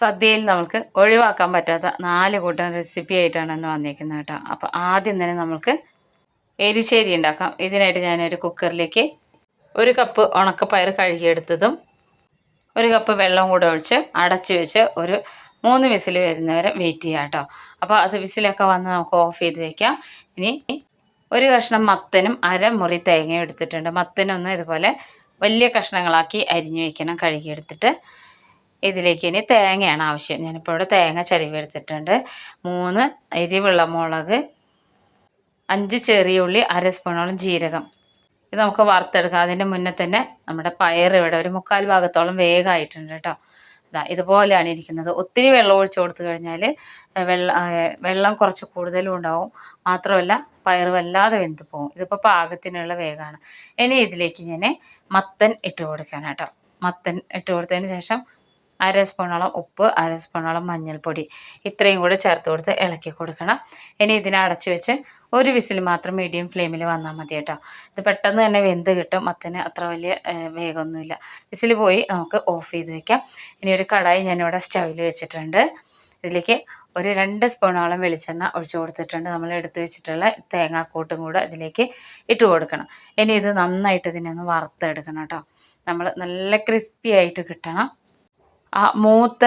സദ്യയിൽ നമുക്ക് ഒഴിവാക്കാൻ പറ്റാത്ത നാല് കൂട്ടം റെസിപ്പി ആയിട്ടാണ് ഇന്ന് വന്നിരിക്കുന്നത് കേട്ടോ. അപ്പോൾ ആദ്യം തന്നെ നമുക്ക് എരിശ്ശേരി ഉണ്ടാക്കാം. ഇതിനായിട്ട് ഞാനൊരു കുക്കറിലേക്ക് ഒരു കപ്പ് ഉണക്കപ്പയർ കഴുകിയെടുത്തതും ഒരു കപ്പ് വെള്ളം കൂടെ ഒഴിച്ച് അടച്ചു വെച്ച് ഒരു മൂന്ന് വിസിൽ വരുന്നവരെ വെയിറ്റ് ചെയ്യാം കേട്ടോ. അപ്പോൾ അത് വിസിലൊക്കെ വന്ന് നമുക്ക് ഓഫ് ചെയ്ത് വെക്കാം. ഇനി ഒരു കഷ്ണം മത്തനും അര തേങ്ങയും തേങ്ങ എടുത്തിട്ടുണ്ട്. മത്തനൊന്ന് ഇതുപോലെ വലിയ കഷ്ണങ്ങളാക്കി അരിഞ്ഞു വെക്കണം കഴുകിയെടുത്തിട്ട്. ഇതിലേക്ക് ഇനി തേങ്ങയാണ് ആവശ്യം. ഞാനിപ്പോൾ ഇവിടെ തേങ്ങ ചരിവെടുത്തിട്ടുണ്ട് മൂന്ന് എരിവുള്ള മുളക് അഞ്ച് ചെറിയ ഉള്ളി അര സ്പൂണോളം ജീരകം. ഇത് നമുക്ക് വറുത്തെടുക്കാം. അതിന്റെ മുന്നേ തന്നെ നമ്മുടെ പയർ ഇവിടെ ഒരു മുക്കാൽ ഭാഗത്തോളം വേഗമായിട്ടുണ്ട് കേട്ടോ. ഇതാ ഇതുപോലെയാണ് ഇരിക്കുന്നത്. ഒത്തിരി വെള്ളം ഒഴിച്ചു കൊടുത്തു കഴിഞ്ഞാൽ വെള്ളം വെള്ളം കുറച്ച് കൂടുതലും ഉണ്ടാവും. മാത്രമല്ല പയർ വല്ലാതെ വെന്ത് പോകും ഇതിപ്പോൾ പാകത്തിനുള്ള വേഗമാണ് ഇനി ഇതിലേക്ക് ഞാൻ മത്തൻ ഇട്ട് കൊടുക്കാനാണ് കേട്ടോ. മത്തൻ ഇട്ട് കൊടുത്തതിന് ശേഷം അര സ്പൂണോളം ഉപ്പ് അര സ്പൂണോളം മഞ്ഞൾപ്പൊടി. ഇത്രയും കൂടെ ചേർത്ത് കൊടുത്ത് ഇളക്കി കൊടുക്കണം. ഇനി ഇതിനെ അടച്ചു വെച്ച് ഒരു വിസിൽ മാത്രം മീഡിയം ഫ്ലെയിമിൽ വന്നാൽ മതി കേട്ടോ. ഇത് പെട്ടെന്ന് തന്നെ വെന്ത് കിട്ടും. മത്തിന് അത്ര വലിയ വേഗമൊന്നുമില്ല. വിസിൽ പോയി നമുക്ക് ഓഫ് ചെയ്ത് വെക്കാം. ഇനി ഒരു കടായി ഞാനിവിടെ സ്റ്റൗവിൽ വെച്ചിട്ടുണ്ട്. ഇതിലേക്ക് ഒരു രണ്ട് സ്പൂണോളം വെളിച്ചെണ്ണ ഒഴിച്ച് കൊടുത്തിട്ടുണ്ട്. നമ്മൾ എടുത്തു വെച്ചിട്ടുള്ള തേങ്ങാക്കൂട്ടും കൂടെ ഇതിലേക്ക് ഇട്ട് കൊടുക്കണം. ഇനി ഇത് നന്നായിട്ട് ഇതിനെ ഒന്ന് വറുത്തെടുക്കണം കേട്ടോ. നമ്മൾ നല്ല ക്രിസ്പി ആയിട്ട് കിട്ടണം. ആ മൂത്ത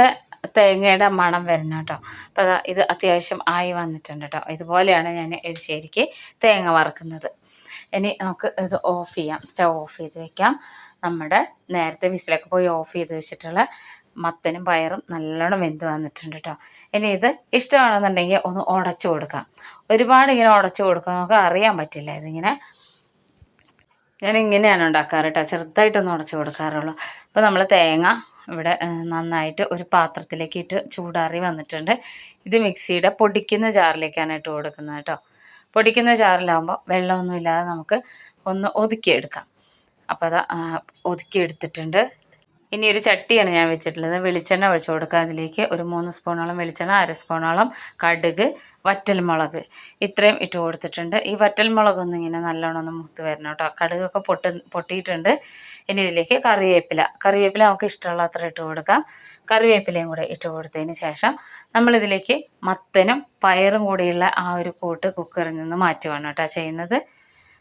തേങ്ങയുടെ മണം വരണം കേട്ടോ. അപ്പോൾ ഇത് അത്യാവശ്യം ആയി വന്നിട്ടുണ്ട് കേട്ടോ. ഇതുപോലെയാണ് ഞാൻ എരിശ്ശേരിക്ക് തേങ്ങ വറുക്കുന്നത്. ഇനി നമുക്ക് ഇത് ഓഫ് ചെയ്യാം. സ്റ്റവ് ഓഫ് ചെയ്ത് വെക്കാം. നമ്മുടെ നേരത്തെ വിസിലൊക്കെ പോയി ഓഫ് ചെയ്ത് വെച്ചിട്ടുള്ള മത്തനും പയറും നല്ലോണം വെന്ത് വന്നിട്ടുണ്ട് കേട്ടോ. ഇനി ഇത് ഇഷ്ടമാണെന്നുണ്ടെങ്കിൽ ഒന്ന് ഉടച്ചു കൊടുക്കാം. ഒരുപാട് ഇങ്ങനെ ഉടച്ചു കൊടുക്കാൻ നമുക്ക് അറിയാൻ പറ്റില്ല. ഇതിങ്ങനെ ഞാൻ ഇങ്ങനെയാണ് ഉണ്ടാക്കാറ് കേട്ടോ. ചെറുതായിട്ടൊന്ന് ഉടച്ചു കൊടുക്കാറുള്ളൂ. അപ്പോൾ നമ്മൾ തേങ്ങ ഇവിടെ നന്നായിട്ട് ഒരു പാത്രത്തിലേക്ക് ഇട്ട് ചൂടാറി വന്നിട്ടുണ്ട്. ഇത് മിക്സിയുടെ പൊടിക്കുന്ന ജാറിലേക്കാണ് ഇട്ട് കൊടുക്കുന്നത് കേട്ടോ. പൊടിക്കുന്ന ജാറിലാകുമ്പോൾ വെള്ളമൊന്നുമില്ലാതെ നമുക്ക് ഒന്ന് ഒതുക്കിയെടുക്കാം. അപ്പോൾ അത് ഒതുക്കിയെടുത്തിട്ടുണ്ട്. ഇനി ഒരു ചട്ടിയാണ് ഞാൻ വെച്ചിട്ടുള്ളത്. വെളിച്ചെണ്ണ ഒഴിച്ചു കൊടുക്കുക അതിലേക്ക് ഒരു മൂന്ന് സ്പൂണോളം വെളിച്ചെണ്ണ അര സ്പൂണോളം കടുക് വറ്റൽമുളക് ഇത്രയും ഇട്ട് കൊടുത്തിട്ടുണ്ട്. ഈ വറ്റൽമുളകൊന്നും ഇങ്ങനെ നല്ലോണം ഒന്ന് മൂത്ത് വരണം കേട്ടോ. കടുകൊക്കെ പൊട്ട് പൊട്ടിയിട്ടുണ്ട്. ഇനി ഇതിലേക്ക് കറിവേപ്പില. കറിവേപ്പില നമുക്ക് ഇഷ്ടമുള്ള അത്ര ഇട്ട് കൊടുക്കാം. കറിവേപ്പിലയും കൂടെ ഇട്ട് കൊടുത്തതിന് ശേഷം നമ്മളിതിലേക്ക് മത്തനും പയറും കൂടിയുള്ള ആ ഒരു കൂട്ട് കുക്കറിൽ നിന്ന് മാറ്റുവാണ് കേട്ടോ. ചെയ്യുന്നത്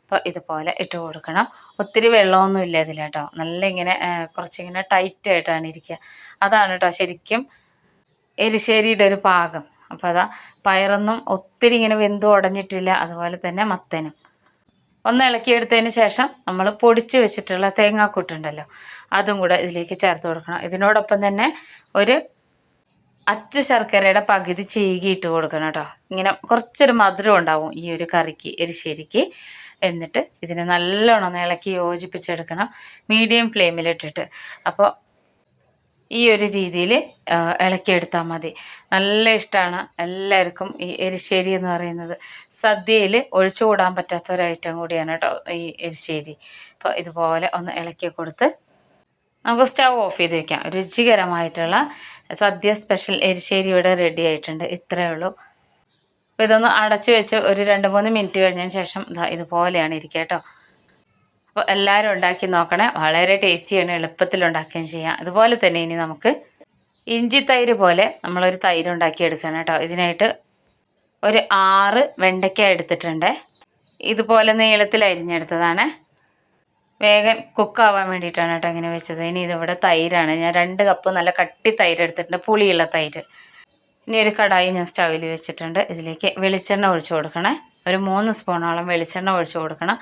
അപ്പോൾ ഇതുപോലെ ഇട്ട് കൊടുക്കണം. ഒത്തിരി വെള്ളമൊന്നും ഇല്ല ഇതിൽ കേട്ടോ. നല്ല ഇങ്ങനെ കുറച്ചിങ്ങനെ ടൈറ്റായിട്ടാണ് ഇരിക്കുക അതാണ് കേട്ടോ ശരിക്കും എരിശ്ശേരിയുടെ ഒരു പാകം. അപ്പോൾ അതാ പയറൊന്നും ഒത്തിരി ഇങ്ങനെ വെന്ത് ഉടഞ്ഞിട്ടില്ല. അതുപോലെ തന്നെ മത്തനും. ഒന്ന് ഇളക്കിയെടുത്തതിന് ശേഷം നമ്മൾ പൊടിച്ച് വെച്ചിട്ടുള്ള തേങ്ങാക്കൂട്ടുണ്ടല്ലോ അതും കൂടെ ഇതിലേക്ക് ചേർത്ത് കൊടുക്കണം. ഇതിനോടൊപ്പം തന്നെ ഒരു അച്ച ശർക്കരയുടെ പകുതി ചീകി ഇട്ട് കൊടുക്കണം കേട്ടോ. ഇങ്ങനെ കുറച്ചൊരു മധുരം ഉണ്ടാവും ഈ ഒരു കറിക്ക് എരിശ്ശേരിക്ക്. എന്നിട്ട് ഇതിനെ നല്ലോണം ഇളക്കി യോജിപ്പിച്ചെടുക്കണം. മീഡിയം ഫ്ലെയിമിലിട്ടിട്ട്. അപ്പോൾ ഈ ഒരു രീതിയിൽ ഇളക്കിയെടുത്താൽ മതി. നല്ല ഇഷ്ടമാണ് എല്ലാവർക്കും ഈ എരിശ്ശേരി എന്ന് പറയുന്നത്. സദ്യയിൽ ഒഴിച്ചുകൂടാൻ പറ്റാത്ത ഒരു ഐറ്റം കൂടിയാണ് കേട്ടോ ഈ എരിശ്ശേരി. അപ്പോൾ ഇതുപോലെ ഒന്ന് ഇളക്കി കൊടുത്ത് നമുക്ക് സ്റ്റവ് ഓഫ് ചെയ്ത് വയ്ക്കാം രുചികരമായിട്ടുള്ള സദ്യ സ്പെഷ്യൽ എരിശ്ശേരി ഇവിടെ റെഡി ആയിട്ടുണ്ട്. ഇത്രയേ ഉള്ളൂ. അപ്പോൾ ഇതൊന്ന് അടച്ച് വെച്ച് ഒരു രണ്ട് മൂന്ന് മിനിറ്റ് കഴിഞ്ഞതിന് ശേഷം ഇതാ ഇതുപോലെയാണ് ഇരിക്കുക കേട്ടോ. അപ്പോൾ എല്ലാവരും ഉണ്ടാക്കി നോക്കണേ. വളരെ ടേസ്റ്റിയാണ് എളുപ്പത്തിൽ ഉണ്ടാക്കുകയും ചെയ്യാം. അതുപോലെ തന്നെ ഇനി നമുക്ക് ഇഞ്ചി തൈര് പോലെ നമ്മളൊരു തൈര് ഉണ്ടാക്കി എടുക്കണം കേട്ടോ. ഇതിനായിട്ട് ഒരു ആറ് വെണ്ടയ്ക്ക എടുത്തിട്ടുണ്ട്. ഇതുപോലെ നീളത്തിൽ അരിഞ്ഞെടുത്തതാണ്. വേഗം കുക്കാവാൻ വേണ്ടിയിട്ടാണ് കേട്ടോ ഇങ്ങനെ വെച്ചത്. ഇനി ഇതിവിടെ തൈരാണ്. ഞാൻ രണ്ട് കപ്പ് നല്ല കട്ടി തൈര് എടുത്തിട്ടുണ്ട്. പുളിയുള്ള തൈര്. ഇനി ഒരു കടായി ഞാൻ സ്റ്റൗവിൽ വെച്ചിട്ടുണ്ട്. ഇതിലേക്ക് വെളിച്ചെണ്ണ ഒഴിച്ചു കൊടുക്കണേ. ഒരു മൂന്ന് സ്പൂണോളം വെളിച്ചെണ്ണ ഒഴിച്ച് കൊടുക്കണം.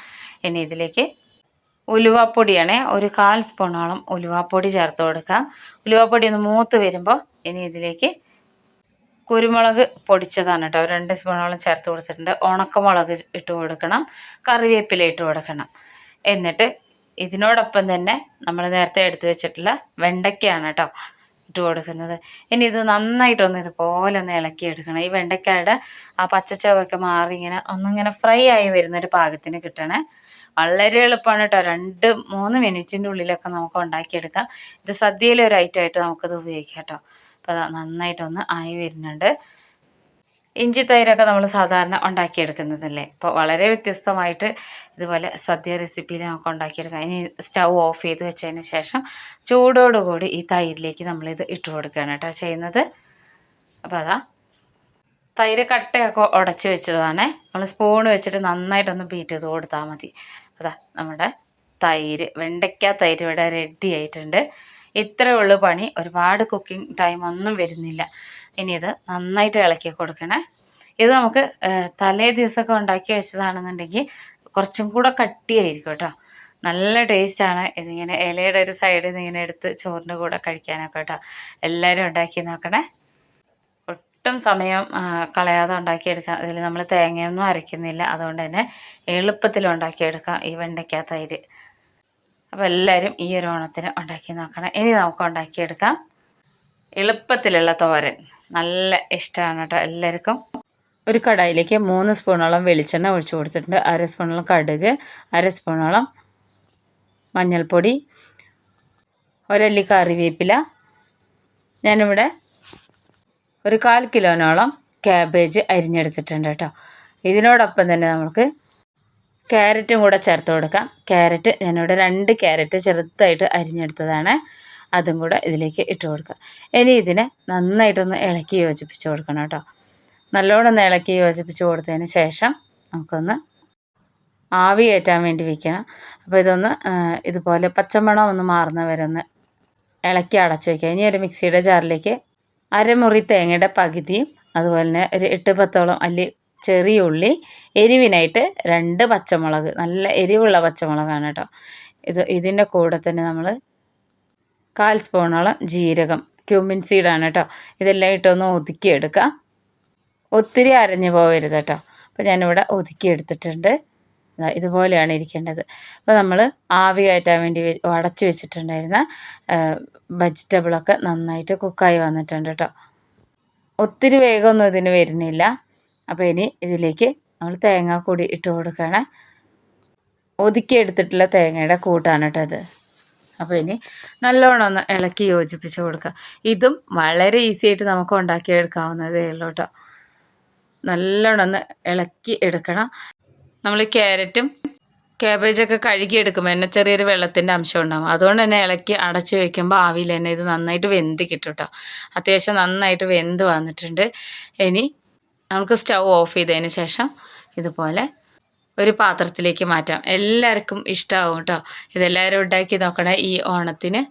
ഇനി ഇതിലേക്ക് ഉലുവാപ്പൊടിയാണേ ഒരു കാൽ സ്പൂണോളം ഉലുവാപ്പൊടി ചേർത്ത് കൊടുക്കാം. ഉലുവാപ്പൊടി ഒന്ന് മൂത്ത് വരുമ്പോൾ ഇനി ഇതിലേക്ക് കുരുമുളക് പൊടിച്ചതാണ് കേട്ടോ. രണ്ട് സ്പൂണോളം ചേർത്ത് കൊടുത്തിട്ടുണ്ട്. ഉണക്കമുളക് ഇട്ട് കൊടുക്കണം. കറിവേപ്പില ഇട്ട് കൊടുക്കണം. എന്നിട്ട് ഇതിനോടൊപ്പം തന്നെ നമ്മൾ നേരത്തെ എടുത്തു വെച്ചിട്ടുള്ള വെണ്ടയ്ക്കയാണ് കേട്ടോ. ഇട്ട് കൊടുക്കുന്നത്. ഇനി ഇത് നന്നായിട്ടൊന്ന് ഇതുപോലെ ഒന്ന് ഇളക്കി ഇളക്കിയെടുക്കണം. ഈ വെണ്ടയ്ക്കായുടെ ആ പച്ചച്ചവൊക്കെ മാറി ഇങ്ങനെ ഒന്നിങ്ങനെ ഫ്രൈ ആയി വരുന്നൊരു പാകത്തിന് കിട്ടണേ. വളരെ എളുപ്പമാണ് കേട്ടോ. രണ്ട് മൂന്ന് മിനിറ്റിന്റെ ഉള്ളിലൊക്കെ നമുക്ക് ഉണ്ടാക്കിയെടുക്കാം. ഇത് സദ്യയിലെ ഒരു ഐറ്റമായിട്ട് നമുക്കത് ഉപയോഗിക്കാം കേട്ടോ. അപ്പോൾ നന്നായിട്ടൊന്ന് ആയി വരുന്നുണ്ട്. ഇഞ്ചി തൈരൊക്കെ നമ്മൾ സാധാരണ ഉണ്ടാക്കിയെടുക്കുന്നതല്ലേ? അപ്പോൾ വളരെ വ്യത്യസ്തമായിട്ട് ഇതുപോലെ സദ്യ റെസിപ്പിയിൽ നമുക്ക് ഉണ്ടാക്കിയെടുക്കാം. ഇനി സ്റ്റൗ ഓഫ് ചെയ്ത് വെച്ചതിന് ശേഷം ചൂടോടുകൂടി ഈ തൈരിലേക്ക് നമ്മളിത് ഇട്ട് കൊടുക്കുകയാണ് കേട്ടോ ചെയ്യുന്നത്. അപ്പോൾ അതാ. തൈര് കട്ടയൊക്കെ ഉടച്ച് വെച്ചതാണ്. നമ്മൾ സ്പൂൺ വെച്ചിട്ട് നന്നായിട്ടൊന്ന് ബീറ്റ് ചെയ്ത് കൊടുത്താൽ മതി. അതാ നമ്മുടെ തൈര് വെണ്ടയ്ക്ക തൈര് ഇവിടെ റെഡി ആയിട്ടുണ്ട്. ഇത്രയേ ഉള്ളൂ പണി. ഒരുപാട് കുക്കിംഗ് ടൈം ഒന്നും വരുന്നില്ല. ഇനി ഇത് നന്നായിട്ട് ഇളക്കി കൊടുക്കണേ. ഇത് നമുക്ക് തലേ ദിവസമൊക്കെ ഉണ്ടാക്കി വെച്ചതാണെന്നുണ്ടെങ്കിൽ കുറച്ചും കൂടെ കട്ടിയായിരിക്കും കേട്ടോ. നല്ല ടേസ്റ്റാണ് ഇതിങ്ങനെ ഇലയുടെ ഒരു സൈഡിൽ നിന്ന് ഇങ്ങനെ എടുത്ത് ചോറിന്റെ കൂടെ കഴിക്കാനൊക്കെ കേട്ടോ. എല്ലാവരും ഉണ്ടാക്കി നോക്കണേ. ഒട്ടും സമയം കളയാതെ ഉണ്ടാക്കിയെടുക്കാം. ഇതിൽ നമ്മൾ തേങ്ങയൊന്നും അരയ്ക്കുന്നില്ല. അതുകൊണ്ട് തന്നെ എളുപ്പത്തിൽ ഉണ്ടാക്കിയെടുക്കാം ഈ വെണ്ടയ്ക്ക തൈര്. അപ്പോൾ എല്ലാവരും ഈ ഒരു ഓണത്തിന് ഉണ്ടാക്കി നോക്കണം. ഇനി നമുക്ക് ഉണ്ടാക്കിയെടുക്കാം. എളുപ്പത്തിലുള്ള തോരൻ. നല്ല ഇഷ്ടമാണ് കേട്ടോ എല്ലാവർക്കും. ഒരു കടായിലേക്ക് മൂന്ന് സ്പൂണോളം വെളിച്ചെണ്ണ ഒഴിച്ചു കൊടുത്തിട്ടുണ്ട്. അര സ്പൂണോളം കടുക് അര സ്പൂണോളം മഞ്ഞൾപ്പൊടി ഒരല്ലി കറിവേപ്പില. ഞാനിവിടെ ഒരു കാൽ കിലോനോളം ക്യാബേജ് അരിഞ്ഞെടുത്തിട്ടുണ്ട് കേട്ടോ ഇതിനോടൊപ്പം തന്നെ നമുക്ക് ക്യാരറ്റും കൂടെ ചേർത്ത് കൊടുക്കാം. ക്യാരറ്റ് ഞാനിവിടെ രണ്ട് ക്യാരറ്റ് ചെറുതായിട്ട് അരിഞ്ഞെടുത്തതാണ്. അതും കൂടെ ഇതിലേക്ക് ഇട്ട് കൊടുക്കുക. ഇനി ഇതിനെ നന്നായിട്ടൊന്ന് ഇളക്കി യോജിപ്പിച്ച് കൊടുക്കണം കേട്ടോ. നല്ലോണം ഒന്ന് ഇളക്കി യോജിപ്പിച്ച് കൊടുത്തതിന് ശേഷം നമുക്കൊന്ന് ആവി കയറ്റാൻ വേണ്ടി വെക്കണം. അപ്പോൾ ഇതൊന്ന് ഇതുപോലെ പച്ചമണം ഒന്ന് മാറുന്ന വരെ ഒന്ന് ഇളക്കി അടച്ച് വയ്ക്കുക ഇനി ഒരു മിക്സിയുടെ ജാറിലേക്ക് അരമുറി തേങ്ങയുടെ പകുതിയും അതുപോലെ തന്നെ ഒരു എട്ട് പത്തോളം അല്ലി ചെറിയ ഉള്ളി എരിവിനായിട്ട് രണ്ട് പച്ചമുളക് നല്ല എരിവുള്ള പച്ചമുളകാണ് കേട്ടോ. ഇത് ഇതിന്റെ കൂടെ തന്നെ നമ്മൾ കാൽ സ്പൂണോളം ജീരകം ക്യൂമിൻ സീഡാണ് കേട്ടോ ഇതെല്ലാം ഇട്ടൊന്ന് ഒതുക്കിയെടുക്കുക ഒത്തിരി അരഞ്ഞു പോകരുത് കേട്ടോ അപ്പോൾ ഞാനിവിടെ ഒതുക്കിയെടുത്തിട്ടുണ്ട്. ഇതുപോലെയാണ് ഇരിക്കേണ്ടത്. അപ്പോൾ നമ്മൾ ആവി കയറ്റാൻ വേണ്ടി അടച്ചു വെച്ചിട്ടുണ്ടായിരുന്ന വെജിറ്റബിളൊക്കെ നന്നായിട്ട് കുക്കായി വന്നിട്ടുണ്ട് കേട്ടോ ഒത്തിരി വേഗമൊന്നും ഇതിന് വരുന്നില്ല. അപ്പോൾ ഇനി ഇതിലേക്ക് നമ്മൾ തേങ്ങ കൂടി ഇട്ട് കൊടുക്കണം. ഒതുക്കിയെടുത്തിട്ടുള്ള തേങ്ങയുടെ കൂട്ടാണ് കേട്ടോ അത് അപ്പോൾ ഇനി നല്ലോണം ഒന്ന് ഇളക്കി യോജിപ്പിച്ച് കൊടുക്കുക ഇതും വളരെ ഈസി ആയിട്ട് നമുക്ക് ഉണ്ടാക്കിയെടുക്കാവുന്നതേ ഉള്ളൂ കേട്ടോ നല്ലോണം ഒന്ന് ഇളക്കി എടുക്കണം. നമ്മൾ ക്യാരറ്റും ക്യാബേജൊക്കെ കഴുകിയെടുക്കുമ്പോൾ തന്നെ ചെറിയൊരു വെള്ളത്തിന്റെ അംശം ഉണ്ടാകും അതുകൊണ്ട് തന്നെ ഇളക്കി അടച്ച് വയ്ക്കുമ്പോൾ ആവിയിൽ തന്നെ ഇത് നന്നായിട്ട് വെന്ത് കിട്ടും കേട്ടോ അത്യാവശ്യം നന്നായിട്ട് വെന്ത് വന്നിട്ടുണ്ട്. ഇനി നമുക്ക് സ്റ്റൗ ഓഫ് ചെയ്തതിന് ശേഷം ഇതുപോലെ ഒരു പാത്രത്തിലേക്ക് മാറ്റാം. എല്ലാവർക്കും ഇഷ്ടമാവും കേട്ടോ ഇതെല്ലാവരും ഉണ്ടാക്കി നോക്കണേ. ഈ ഓണത്തിന്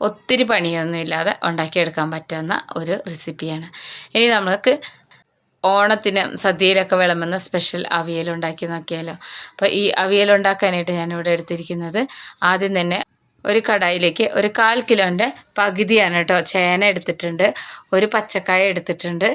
ഒത്തിരി പണിയൊന്നുമില്ലാതെ ഉണ്ടാക്കിയെടുക്കാൻ പറ്റുന്ന ഒരു റെസിപ്പിയാണ്. ഇനി നമുക്ക് ഓണത്തിന് സദ്യയിലൊക്കെ വിളമ്പുന്ന സ്പെഷ്യൽ അവിയൽ ഉണ്ടാക്കി നോക്കിയാലോ. അപ്പോൾ ഈ അവിയൽ ഉണ്ടാക്കാനായിട്ട് ഞാനിവിടെ എടുത്തിരിക്കുന്നത് ആദ്യം തന്നെ ഒരു കടായിലേക്ക് ഒരു കാൽ കിലോന്റെ പകുതിയാണ് കേട്ടോ ചേന എടുത്തിട്ടുണ്ട്. ഒരു പച്ചക്കായ എടുത്തിട്ടുണ്ട്.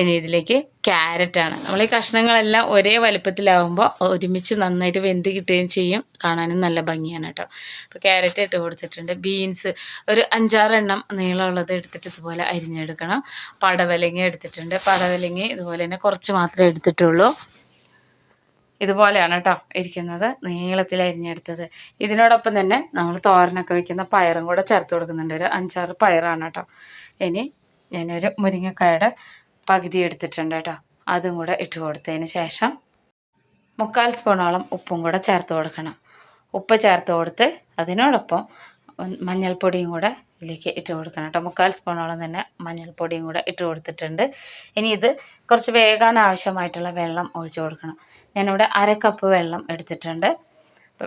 ഇനി ഇതിലേക്ക് ക്യാരറ്റാണ് നമ്മൾ ഈ കഷ്ണങ്ങളെല്ലാം ഒരേ വലുപ്പത്തിലാവുമ്പോൾ ഒരുമിച്ച് നന്നായിട്ട് വെന്ത് കിട്ടുകയും ചെയ്യും. കാണാനും നല്ല ഭംഗിയാണ് കേട്ടോ. അപ്പോൾ ക്യാരറ്റ് ഇട്ട് കൊടുത്തിട്ടുണ്ട്. ബീൻസ് ഒരു അഞ്ചാറെണ്ണം നീളമുള്ളത് എടുത്തിട്ട് ഇതുപോലെ അരിഞ്ഞെടുക്കണം. പടവലങ്ങ എടുത്തിട്ടുണ്ട്. പടവലങ്ങ ഇതുപോലെ തന്നെ കുറച്ച് മാത്രമേ എടുത്തിട്ടുള്ളൂ. ഇതുപോലെയാണ് കേട്ടോ ഇരിക്കുന്നത്. നീളത്തിൽ അരിഞ്ഞെടുത്തത്. ഇതിനോടൊപ്പം തന്നെ നമ്മൾ തോരനൊക്കെ വെക്കുന്ന പയറും കൂടെ ചേർത്ത് കൊടുക്കുന്നുണ്ട്. ഒരു അഞ്ചാറ് പയറാണ് കേട്ടോ ഇനി ഞാനൊരു മുരിങ്ങക്കായുടെ പകുതി എടുത്തിട്ടുണ്ട് കേട്ടോ അതും കൂടെ ഇട്ട് കൊടുത്തതിന് ശേഷം മുക്കാൽ സ്പൂണോളം ഉപ്പും കൂടെ ചേർത്ത് കൊടുക്കണം. ഉപ്പ് ചേർത്ത് കൊടുത്ത് അതിനോടൊപ്പം മഞ്ഞൾപ്പൊടിയും കൂടെ ഇതിലേക്ക് ഇട്ട് കൊടുക്കണം കേട്ടോ. മുക്കാൽ സ്പൂണോളം തന്നെ മഞ്ഞൾപ്പൊടിയും കൂടെ ഇട്ട് കൊടുത്തിട്ടുണ്ട്. ഇനി ഇത് കുറച്ച് വേകാൻ ആവശ്യമായിട്ടുള്ള വെള്ളം ഒഴിച്ച് കൊടുക്കണം. ഞാനിവിടെ അര കപ്പ് വെള്ളം എടുത്തിട്ടുണ്ട്.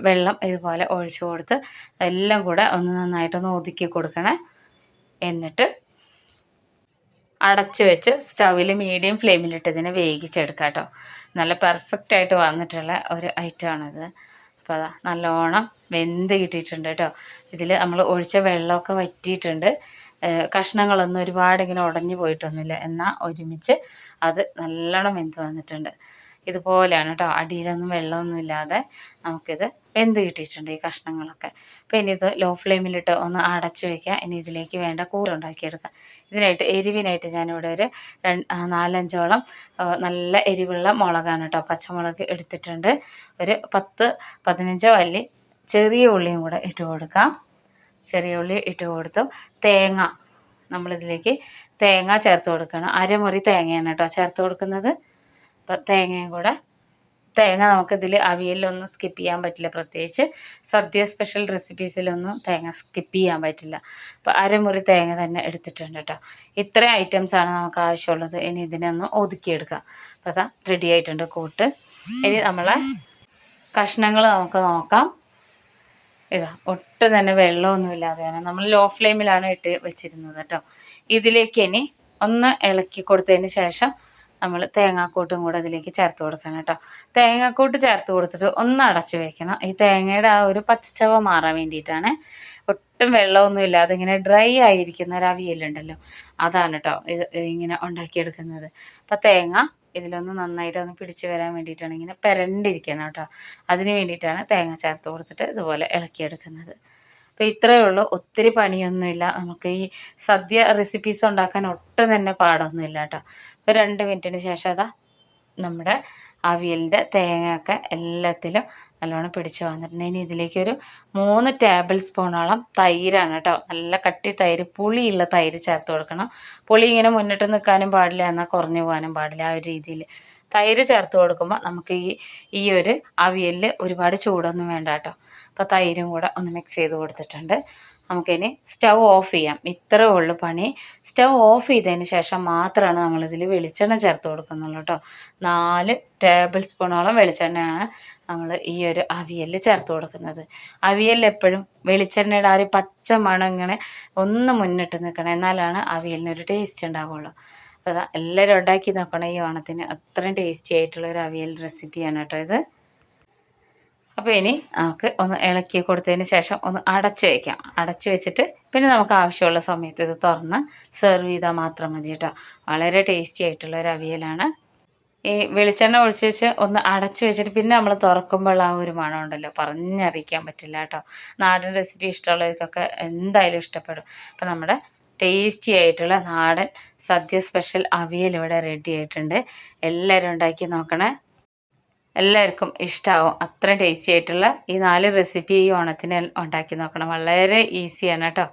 വെള്ളം ഇതുപോലെ ഒഴിച്ച് കൊടുത്ത് എല്ലാം കൂടെ ഒന്ന് നന്നായിട്ടൊന്ന് ഒതുക്കി കൊടുക്കണേ. എന്നിട്ട് അടച്ച് വെച്ച് സ്റ്റൗവിൽ മീഡിയം ഫ്ലെയിമിലിട്ട് ഇതിനെ വേവിച്ചെടുക്കാം കേട്ടോ. നല്ല പെർഫെക്റ്റ് ആയിട്ട് വന്നിട്ടുള്ള ഒരു ഐറ്റമാണിത് അപ്പോൾ അതാ നല്ലോണം വെന്ത് കിട്ടിയിട്ടുണ്ട് കേട്ടോ. ഇതിൽ നമ്മൾ ഒഴിച്ച വെള്ളമൊക്കെ വറ്റിയിട്ടുണ്ട്. കഷ്ണങ്ങളൊന്നും ഒരുപാട് ഇങ്ങനെ ഉടഞ്ഞു പോയിട്ടൊന്നുമില്ല. എന്നാൽ ഒരുമിച്ച് അത് നല്ലോണം വെന്ത് വന്നിട്ടുണ്ട്. ഇതുപോലെയാണ് കേട്ടോ അടിയിലൊന്നും വെള്ളമൊന്നും ഇല്ലാതെ നമുക്കിത് വെന്ത് കിട്ടിയിട്ടുണ്ട് ഈ കഷ്ണങ്ങളൊക്കെ. അപ്പോൾ ഇനി ഇത് ലോ ഫ്ലെയിമിലിട്ട് ഒന്ന് അടച്ച് വയ്ക്കുക ഇനി ഇതിലേക്ക് വേണ്ട കൂറുണ്ടാക്കിയെടുക്കാം ഇതിനായിട്ട് എരിവിനായിട്ട് ഞാനിവിടെ ഒരു നാലഞ്ചോളം നല്ല എരിവുള്ള മുളകാണ് കേട്ടോ പച്ചമുളക് എടുത്തിട്ടുണ്ട്. ഒരു പത്ത് പതിനഞ്ചോ അല്ലി ചെറിയ ഉള്ളിയും കൂടെ ഇട്ട് കൊടുക്കാം. ചെറിയ ഉള്ളി ഇട്ട് കൊടുത്തു. തേങ്ങ നമ്മളിതിലേക്ക് തേങ്ങ ചേർത്ത് കൊടുക്കണം. അരമുറി തേങ്ങയാണ് കേട്ടോ ചേർത്ത് കൊടുക്കുന്നത്. അപ്പോൾ തേങ്ങയും കൂടെ. തേങ്ങ നമുക്കിതിൽ അവിയലിലൊന്നും സ്കിപ്പ് ചെയ്യാൻ പറ്റില്ല പ്രത്യേകിച്ച്. സദ്യ സ്പെഷ്യൽ റെസിപ്പീസിലൊന്നും തേങ്ങ സ്കിപ്പ് ചെയ്യാൻ പറ്റില്ല. അപ്പോൾ അരമുറി തേങ്ങ തന്നെ എടുത്തിട്ടുണ്ട് കേട്ടോ ഇത്രയും ഐറ്റംസാണ് നമുക്ക് ആവശ്യമുള്ളത്. ഇനി ഇതിനെ ഒന്ന് ഒതുക്കിയെടുക്കാം. അപ്പോൾ അതാ റെഡി ആയിട്ടുണ്ട് കൂട്ട്. ഇനി നമ്മളെ കഷ്ണങ്ങൾ നമുക്ക് നോക്കാം. ഇതാ ഒട്ടും തന്നെ വെള്ളമൊന്നും ഇല്ലാതെയാണ്. നമ്മൾ ലോ ഫ്ലെയിമിലാണ് ഇട്ട് വെച്ചിരുന്നത് കേട്ടോ ഇതിലേക്ക് ഇനി ഒന്ന് ഇളക്കി കൊടുത്തതിന് ശേഷം നമ്മൾ തേങ്ങാക്കൂട്ടും കൂടെ അതിലേക്ക് ചേർത്ത് കൊടുക്കണം കേട്ടോ. തേങ്ങാക്കൂട്ട് ചേർത്ത് കൊടുത്തിട്ട് ഒന്ന് അടച്ച് വെക്കണം. ഈ തേങ്ങയുടെ ആ ഒരു പച്ചച്ചവ മാറാൻ വേണ്ടിയിട്ടാണ്. ഒട്ടും വെള്ളമൊന്നും ഇല്ലാതെ ഇങ്ങനെ ഡ്രൈ ആയിരിക്കുന്ന ഒരു അവിയലുണ്ടല്ലോ അതാണ് കേട്ടോ ഇത് ഇങ്ങനെ ഉണ്ടാക്കിയെടുക്കുന്നത്. അപ്പം തേങ്ങ ഇതിലൊന്ന് നന്നായിട്ട് ഒന്ന് പിടിച്ച് വരാൻ വേണ്ടിയിട്ടാണ് ഇങ്ങനെ പെരണ്ടിരിക്കണം കേട്ടോ. അതിന് വേണ്ടിയിട്ടാണ് തേങ്ങ ചേർത്ത് കൊടുത്തിട്ട് ഇതുപോലെ ഇളക്കിയെടുക്കുന്നത്. അപ്പോൾ ഇത്രയേ ഉള്ളൂ. ഒത്തിരി പണിയൊന്നുമില്ല. നമുക്ക് ഈ സദ്യ റെസിപ്പീസ് ഉണ്ടാക്കാൻ ഒട്ടും തന്നെ പാടൊന്നുമില്ല കേട്ടോ. അപ്പോൾ രണ്ട് മിനിറ്റിന് ശേഷം അതാ നമ്മുടെ അവിയലിന്റെ തേങ്ങയൊക്കെ എല്ലാത്തിലും നല്ലോണം പിടിച്ച് വന്നിട്ടുണ്ട്. ഇനി ഇതിലേക്ക് ഒരു മൂന്ന് ടേബിൾ സ്പൂണോളം തൈരാണ് കേട്ടോ. നല്ല കട്ടി തൈര് പുളിയുള്ള തൈര് ചേർത്ത് കൊടുക്കണം. പുളി ഇങ്ങനെ മുന്നിട്ട് നിൽക്കാനും പാടില്ല എന്നാൽ കുറഞ്ഞു പോകാനും പാടില്ല. ആ ഒരു രീതിയിൽ തൈര് ചേർത്ത് കൊടുക്കുമ്പോൾ നമുക്ക് ഈ ഈ ഒരു അവിയലിൽ ഒരുപാട് ചൂടൊന്നും വേണ്ട കേട്ടോ. അപ്പോൾ തൈരും കൂടെ ഒന്ന് മിക്സ് ചെയ്ത് കൊടുത്തിട്ടുണ്ട്. നമുക്കിനി സ്റ്റൗ ഓഫ് ചെയ്യാം. ഇത്രേ ഉള്ളൂ പണി. സ്റ്റൗ ഓഫ് ചെയ്തതിന് ശേഷം മാത്രമാണ് നമ്മളിതിൽ വെളിച്ചെണ്ണ ചേർത്ത് കൊടുക്കുന്നുള്ളൂ കേട്ടോ. നാല് ടേബിൾ സ്പൂണോളം വെളിച്ചെണ്ണയാണ് നമ്മൾ ഈ ഒരു അവിയലിൽ ചേർത്ത് കൊടുക്കുന്നത്. അവിയലിൽ എപ്പോഴും വെളിച്ചെണ്ണയുടെ ആ ഒരു പച്ച മണം ഇങ്ങനെ ഒന്ന് മുന്നിട്ട് നിൽക്കണം. എന്നാലാണ് അവിയലിനൊരു ടേസ്റ്റ് ഉണ്ടാവുള്ളൂ. അപ്പോൾ എല്ലാവരും ഉണ്ടാക്കി നോക്കണം ഈ ഓണത്തിന്. അത്രയും ടേസ്റ്റി ആയിട്ടുള്ള ഒരു അവിയൽ റെസിപ്പിയാണ് കേട്ടോ ഇത്. അപ്പോൾ ഇനി നമുക്ക് ഒന്ന് ഇളക്കി കൊടുത്തതിന് ശേഷം ഒന്ന് അടച്ച് വയ്ക്കാം അടച്ച് വെച്ചിട്ട് പിന്നെ നമുക്ക് ആവശ്യമുള്ള സമയത്ത് ഇത് തുറന്ന് സെർവ് ചെയ്താൽ മാത്രം മതി കേട്ടോ. വളരെ ടേസ്റ്റി ആയിട്ടുള്ള ഒരു അവിയലാണ്. ഈ വെളിച്ചെണ്ണ ഒഴിച്ച് വെച്ച് ഒന്ന് അടച്ച് വെച്ചിട്ട് പിന്നെ നമ്മൾ തുറക്കുമ്പോൾ ആ ഒരു മണം ഉണ്ടല്ലോ പറഞ്ഞറിയിക്കാൻ പറ്റില്ല കേട്ടോ. നാടൻ റെസിപ്പി ഇഷ്ടമുള്ളവർക്കൊക്കെ എന്തായാലും ഇഷ്ടപ്പെടും. അപ്പോൾ നമ്മുടെ ടേസ്റ്റി ആയിട്ടുള്ള നാടൻ സദ്യ സ്പെഷ്യൽ അവിയൽ ഇവിടെ റെഡി ആയിട്ടുണ്ട്. എല്ലാവരും ഉണ്ടാക്കി നോക്കണേ. എല്ലാവർക്കും ഇഷ്ടമാവും അത്ര ടേസ്റ്റി ആയിട്ടുള്ള ഈ നാല് റെസിപ്പി ഈ ഓണത്തിന് ഉണ്ടാക്കി നോക്കണം. വളരെ ഈസിയാണ് കേട്ടോ.